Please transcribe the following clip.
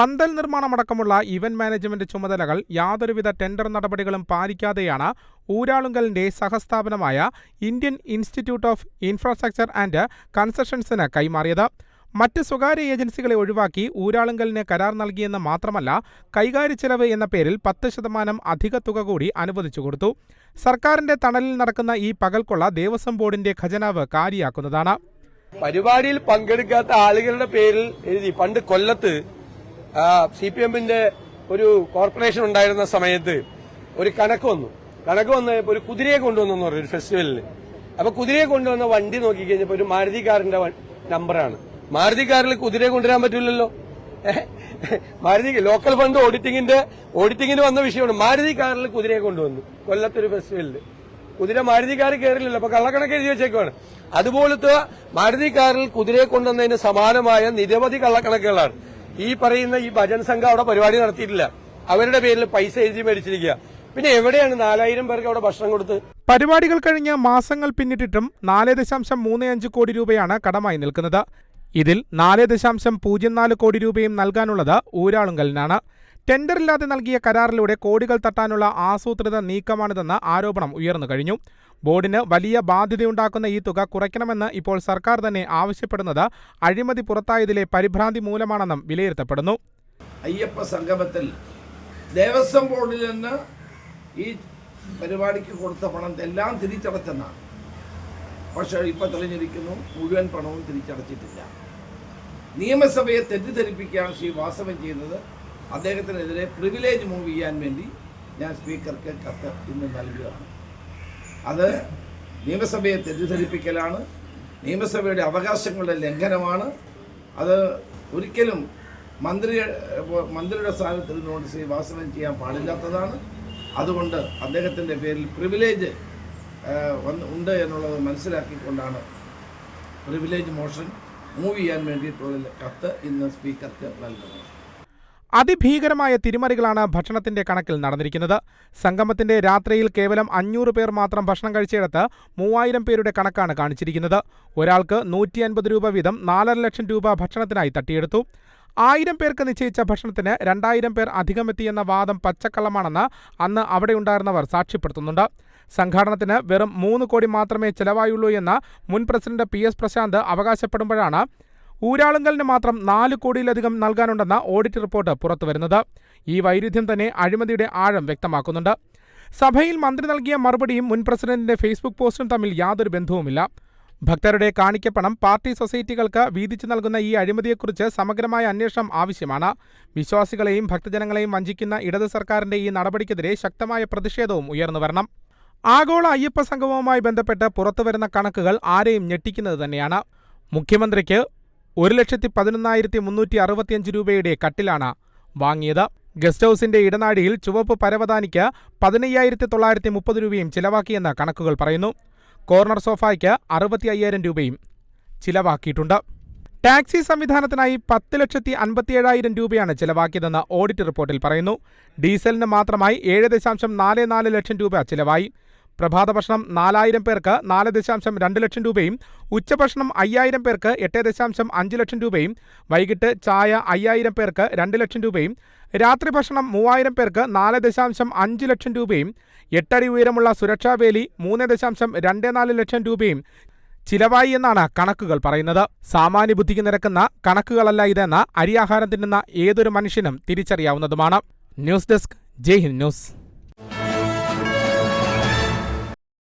പന്തൽ നിർമ്മാണമടക്കമുള്ള event management ചുമതലകൾ യാതൊരുവിധ ടെൻഡർ നടപടികളും പാലിക്കാതെയാണ് ഊരാളുങ്കലിന്റെ സഹസ്ഥാപനമായ Indian institute of infrastructure and കൺസ്ട്രക്ഷൻസിന് കൈമാറിയത്. മറ്റ് സ്വകാര്യ ഏജൻസികളെ ഒഴിവാക്കി ഊരാളുങ്കലിന് കരാർ നൽകിയെന്ന് മാത്രമല്ല കൈകാര്യ ചെലവ് എന്ന പേരിൽ പത്ത് ശതമാനം അധിക തുക കൂടി അനുവദിച്ചു കൊടുത്തു. സർക്കാരിന്റെ തണലിൽ നടക്കുന്ന ഈ പകൽക്കൊള്ള ദേവസ്വം ബോർഡിന്റെ ഖജനാവ് കാര്യാക്കുന്നതാണ്. പരിപാടിയിൽ പങ്കെടുക്കാത്ത ആളുകളുടെ പേരിൽ എഴുതി പണ്ട് കൊല്ലത്ത് സി പി എമ്മിന്റെ ഒരു കോർപ്പറേഷൻ ഉണ്ടായിരുന്ന സമയത്ത് ഒരു കണക്ക് വന്നു. കണക്ക് വന്ന് ഒരു കുതിരയെ കൊണ്ടുവന്നു പറഞ്ഞു ഒരു ഫെസ്റ്റിവലിൽ. അപ്പൊ കുതിരയെ കൊണ്ടുവന്ന വണ്ടി നോക്കി കഴിഞ്ഞപ്പോ ഒരു മാരുതി കാറിന്റെ വ- നമ്പറാണ്. മാരുതി കാറിൽ കുതിരയെ കൊണ്ടുവരാൻ പറ്റില്ലല്ലോ? മാരുതി ലോക്കൽ ഫണ്ട് ഓഡിറ്റിംഗിന്റെ ഓഡിറ്റിംഗിന് വന്ന വിഷയമാണ്. മാരുതി കാറിൽ കുതിരയെ കൊണ്ടുവന്നു. കൊല്ലത്തൊരു ഫെസ്റ്റിവലിൽ. കുതിര മാരുതി കാറിൽ കയറില്ലല്ലോ അപ്പൊ കള്ളക്കണക്ക് എഴുതി വെച്ചേക്കുവാണ്. അതുപോലത്തെ മാരുതി കാറിൽ കുതിരയെ കൊണ്ടുവന്നതിന് സമാനമായ നിരവധി കള്ളക്കണക്കുകളാണ്. ഈ പറയുന്ന ഈ ഭജൻ സംഘം അവിടെ പരിപാടി നടത്തിയിട്ടില്ല. അവരുടെ പേരിൽ പൈസ എഴുതി മേടിച്ചിരിക്കുക. പിന്നെ എവിടെയാണ് നാലായിരം പേർക്ക് അവിടെ ഭക്ഷണം കൊടുത്ത്? പരിപാടികൾ കഴിഞ്ഞ മാസങ്ങൾ പിന്നിട്ടിട്ടും നാല് ദശാംശം മൂന്ന് അഞ്ച് കോടി രൂപയാണ് കടമായി നിൽക്കുന്നത്. ഇതിൽ നാല് ദശാംശം പൂജ്യം നാല് കോടി രൂപയും നൽകാനുള്ളത് ഊരാളുങ്കലിനാണ്. ടെൻഡറില്ലാതെ നൽകിയ കരാറിലൂടെ കോടികൾ തട്ടാനുള്ള ആസൂത്രിത നീക്കമാണിതെന്ന് ആരോപണം ഉയർന്നു കഴിഞ്ഞു. ബോർഡിന് വലിയ ബാധ്യതയുണ്ടാക്കുന്ന ഈ തുക കുറയ്ക്കണമെന്ന് ഇപ്പോൾ സർക്കാർ തന്നെ ആവശ്യപ്പെടുന്നത് അഴിമതി പുറത്തായതിലെ പരിഭ്രാന്തി മൂലമാണെന്നും വിലയിരുത്തപ്പെടുന്നു. അയ്യപ്പ സംഗമത്തിൽ ദേവസ്വം ബോർഡിൽ നിന്ന് ഈ പരിപാടിക്ക് കൊടുത്ത പണം എല്ലാം തിരിച്ചടച്ചെന്നാണ്. പക്ഷെ ഇപ്പൊ തെളിഞ്ഞിരിക്കുന്നു മുഴുവൻ പണവും തിരിച്ചടച്ചിട്ടില്ല. നിയമസഭയെ തെറ്റിദ്ധരിപ്പിക്കാൻ ശ്രീ വാസവൻ ചെയ്യുന്നത്. അദ്ദേഹത്തിനെതിരെ പ്രിവിലേജ് മൂവ് ചെയ്യാൻ വേണ്ടി ഞാൻ സ്പീക്കർക്ക് കത്ത് ഇന്ന് നൽകുകയാണ്. അത് നിയമസഭയെ തെറ്റിദ്ധരിപ്പിക്കലാണ്. നിയമസഭയുടെ അവകാശങ്ങളുടെ ലംഘനമാണ്. അത് ഒരിക്കലും മന്ത്രി മന്ത്രിയുടെ സ്ഥാനത്ത് ഇരുന്നുകൊണ്ട് ശ്രീ വാസനം ചെയ്യാൻ പാടില്ലാത്തതാണ്. അതുകൊണ്ട് അദ്ദേഹത്തിന്റെ പേരിൽ പ്രിവിലേജ് ഉണ്ട് എന്നുള്ളത് മനസ്സിലാക്കിക്കൊണ്ടാണ് പ്രിവിലേജ് മോഷൻ മൂവ് ചെയ്യാൻ വേണ്ടിയിട്ടുള്ള കത്ത് ഇന്ന് സ്പീക്കർക്ക് നൽകുന്നത്. അതിഭീകരമായ തിരിമറികളാണ് ഭക്ഷണത്തിന്റെ കണക്കിൽ നടന്നിരിക്കുന്നത്. സംഗമത്തിന്റെ രാത്രിയിൽ കേവലം അഞ്ഞൂറ് പേർ മാത്രം ഭക്ഷണം കഴിച്ചിടത്ത് മൂവായിരം പേരുടെ കണക്കാണ് കാണിച്ചിരിക്കുന്നത്. ഒരാൾക്ക് നൂറ്റി അൻപത് രൂപ വീതം നാലര ലക്ഷം രൂപ ഭക്ഷണത്തിനായി തട്ടിയെടുത്തു. ആയിരം പേർക്ക് നിശ്ചയിച്ച ഭക്ഷണത്തിന് രണ്ടായിരം പേർ അധികമെത്തിയെന്ന വാദം പച്ചക്കള്ളമാണെന്ന് അന്ന് അവിടെയുണ്ടായിരുന്നവർ സാക്ഷ്യപ്പെടുത്തുന്നുണ്ട്. സംഘാടനത്തിന് വെറും മൂന്ന് കോടി മാത്രമേ ചെലവായുള്ളൂ എന്ന് മുൻ പ്രസിഡന്റ് പി എസ് പ്രശാന്ത് അവകാശപ്പെടുമ്പോഴാണ് ഊരാളുങ്കലിന് മാത്രം നാല് കോടിയിലധികം നൽകാനുണ്ടെന്ന ഓഡിറ്റ് റിപ്പോർട്ട് പുറത്തുവരുന്നത്. ഈ വൈരുദ്ധ്യം തന്നെ അഴിമതിയുടെ ആഴം വ്യക്തമാക്കുന്നുണ്ട്. സഭയിൽ മന്ത്രി നൽകിയ മറുപടിയും മുൻ പ്രസിഡന്റിന്റെ ഫേസ്ബുക്ക് പോസ്റ്റും തമ്മിൽ യാതൊരു ബന്ധവുമില്ല. ഭക്തരുടെ കാണിക്കപ്പണം പാർട്ടി സൊസൈറ്റികൾക്ക് വീതിച്ചു നൽകുന്ന ഈ അഴിമതിയെക്കുറിച്ച് സമഗ്രമായ അന്വേഷണം ആവശ്യമാണ്. വിശ്വാസികളെയും ഭക്തജനങ്ങളെയും വഞ്ചിക്കുന്ന ഇടത് സർക്കാരിന്റെ ഈ നടപടിക്കെതിരെ ശക്തമായ പ്രതിഷേധവും ഉയർന്നു വരണം. ആഗോള അയ്യപ്പ സംഗമവുമായി ബന്ധപ്പെട്ട് പുറത്തുവരുന്ന കണക്കുകൾ ആരെയും ഞെട്ടിക്കുന്നത് തന്നെയാണ്. മുഖ്യമന്ത്രിക്ക് ഒരു ലക്ഷത്തി പതിനൊന്നായിരത്തി മുന്നൂറ്റി അറുപത്തിയഞ്ച് രൂപയുടെ കട്ടിലാണ് വാങ്ങിയത്. ഗസ്റ്റ് ഹൌസിന്റെ ഇടനാഴിയിൽ ചുവപ്പ് പരവതാനിക്ക് പതിനയ്യായിരത്തി തൊള്ളായിരത്തി മുപ്പത് രൂപയും ചിലവാക്കിയെന്ന് കണക്കുകൾ പറയുന്നു. കോർണർ സോഫായ്ക്ക് അറുപത്തി അയ്യായിരം രൂപയും ചിലവാക്കിയിട്ടുണ്ട്. ടാക്സി സംവിധാനത്തിനായി പത്ത് ലക്ഷത്തി അൻപത്തിയേഴായിരം രൂപയാണ് ചിലവാക്കിയതെന്ന് ഓഡിറ്റ് റിപ്പോർട്ടിൽ പറയുന്നു. ഡീസലിന് മാത്രമായി ഏഴ് ദശാംശം നാല് നാല് ലക്ഷം രൂപ ചിലവായി. പ്രഭാത ഭക്ഷണം നാലായിരം പേർക്ക് നാല് ദശാംശം രണ്ട് ലക്ഷം രൂപയും ഉച്ചഭക്ഷണം അയ്യായിരം പേർക്ക് എട്ട് ദശാംശം അഞ്ച് ലക്ഷം രൂപയും വൈകിട്ട് ചായ അയ്യായിരം പേർക്ക് രണ്ട് ലക്ഷം രൂപയും രാത്രി ഭക്ഷണം മൂവായിരം പേർക്ക് നാല് ദശാംശം അഞ്ച് ലക്ഷം രൂപയും എട്ടടി ഉയരമുള്ള സുരക്ഷാവേലി മൂന്ന് ദശാംശം രണ്ട് നാല് ലക്ഷം രൂപയും ചിലവായി എന്നാണ് കണക്കുകൾ പറയുന്നത്. സാമാന്യ ബുദ്ധിക്ക് നിരക്കുന്ന കണക്കുകളല്ല ഇതെന്ന് അരിയാഹാരം തിന്നുന്ന ഏതൊരു മനുഷ്യനും തിരിച്ചറിയാവുന്നതുമാണ്. News desk Jai Hind news.